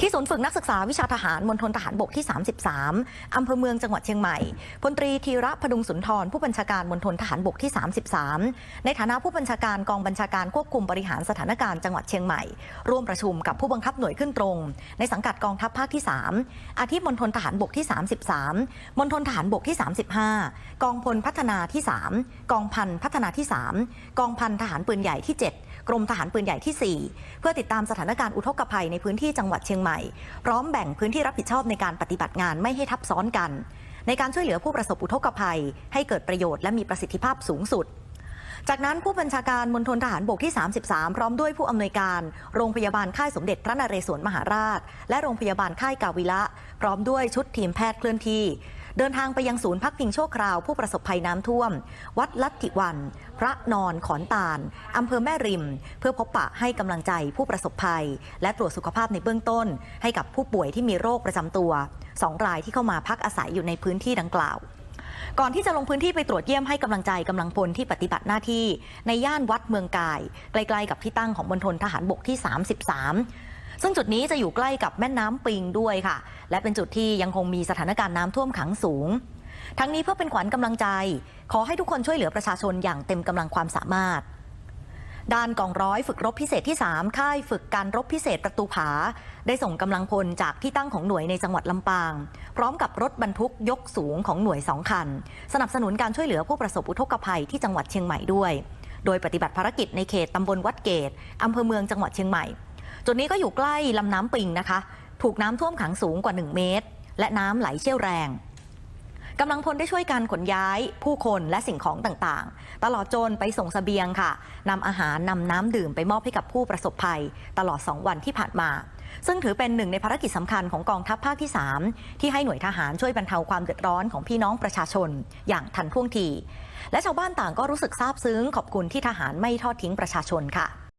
ที่ศูนย์ฝึกนักศึกษาวิชาทหารมณฑลทหารบกที่ 33 อำเภอเมืองจังหวัดเชียงใหม่ พลตรีธีระพดุงสุนทร ผู้บัญชาการมณฑลทหารบกที่ 33 ในฐานะผู้บัญชาการกองบัญชาการควบคุมบริหารสถานการณ์จังหวัดเชียงใหม่ ร่วมประชุมกับผู้บังคับหน่วยขึ้นตรง ในสังกัดกองทัพภาคที่ 3 อาทิมณฑลทหารบกที่ 33 มณฑลทหารบกที่ 35 กองพลพัฒนาที่ 3 กองพันพัฒนาที่ 3 กองพันทหารปืนใหญ่ที่ 7 กรมทหารปืนใหญ่ที่ 4 เพื่อติดตามสถานการณ์อุทกภัยในพื้นที่จังหวัดเชียงใหม่ พร้อมแบ่งพื้นที่รับผิดชอบในการปฏิบัติงานไม่ให้ทับซ้อนกัน ในการช่วยเหลือผู้ประสบอุทกภัย ให้เกิดประโยชน์และมีประสิทธิภาพสูงสุดจากนั้นผู้บัญชาการมณฑลทหารบกที่ 33 พร้อมด้วยผู้อำนวยการ โรงพยาบาลค่ายสมเด็จพระนเรศวรมหาราช และโรงพยาบาลค่ายกาวิละ พร้อมด้วยชุดทีมแพทย์เคลื่อนที่ เดินทางไปยังศูนย์พักพิงชั่วคราวผู้ประสบภัยน้ำท่วม วัดลัทธิวัน พระนอนขอนตาลอำเภอแม่ริม เพื่อพบปะให้กำลังใจผู้ประสบภัย และตรวจสุขภาพในเบื้องต้น ให้กับผู้ป่วยที่มีโรคประจำตัวสองรายที่เข้ามาพักอาศัยอยู่ในพื้นที่ดังกล่าวก่อนที่จะลงพื้นที่ไปตรวจเยี่ยมให้กำลังใจกำลังพลที่ปฏิบัติหน้าที่ ในย่านวัดเมืองกาย ใกล้ๆกับที่ตั้งของมณฑลทหารบกที่ 33 ซึ่งจุดนี้จะอยู่ใกล้กับแม่น้ำปิงด้วยค่ะ และเป็นจุดที่ยังคงมีสถานการณ์น้ำท่วมขังสูง ทั้งนี้เพื่อเป็นขวัญกำลังใจ ขอให้ทุกคนช่วยเหลือประชาชนอย่างเต็มกำลังความสามารถด้านกองร้อยฝึกรบพิเศษที่ 3 ค่ายฝึกการรบพิเศษประตูผา ได้ส่งกำลังพลจากที่ตั้งของหน่วยในจังหวัดลำปาง พร้อมกับรถบรรทุกยกสูงของหน่วยสองคัน สนับสนุนการช่วยเหลือผู้ประสบอุทกภัยที่จังหวัดเชียงใหม่ด้วย โดยปฏิบัติภารกิจในเขตตำบลวัดเกตอำเภอเมืองจังหวัดเชียงใหม่ จุดนี้ก็อยู่ใกล้ลำน้ำปิงนะคะ ถูกน้ำท่วมขังสูงกว่า 1 เมตร และน้ำไหลเชี่ยวแรงกำลังพลได้ช่วยกันขนย้ายผู้คนและสิ่งของต่างๆ ตลอดจนไปส่งสเสบียงค่ะนำอาหารนำน้ำดื่มไปมอบให้กับผู้ประสบภัย ตลอด 2 วันที่ผ่านมา ซึ่งถือเป็นหนึ่งในภารกิจสำคัญของกองทัพภาคที่ 3 ที่ให้หน่วยทหารช่วยบรรเทาความเดือดร้อนของพี่น้องประชาชน อย่างทันท่วงที และชาวบ้านต่างก็รู้สึกซาบซึ้งขอบคุณที่ทหารไม่ทอดทิ้งประชาชนค่ะ